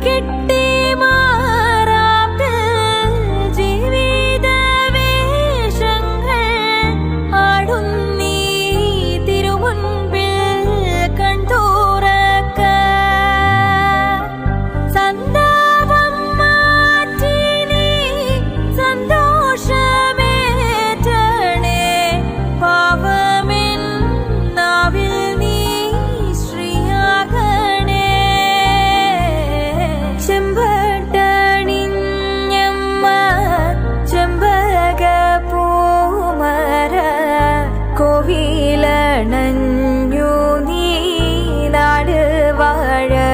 ticket. ണഞ്ഞു നീ നാട് വാഴ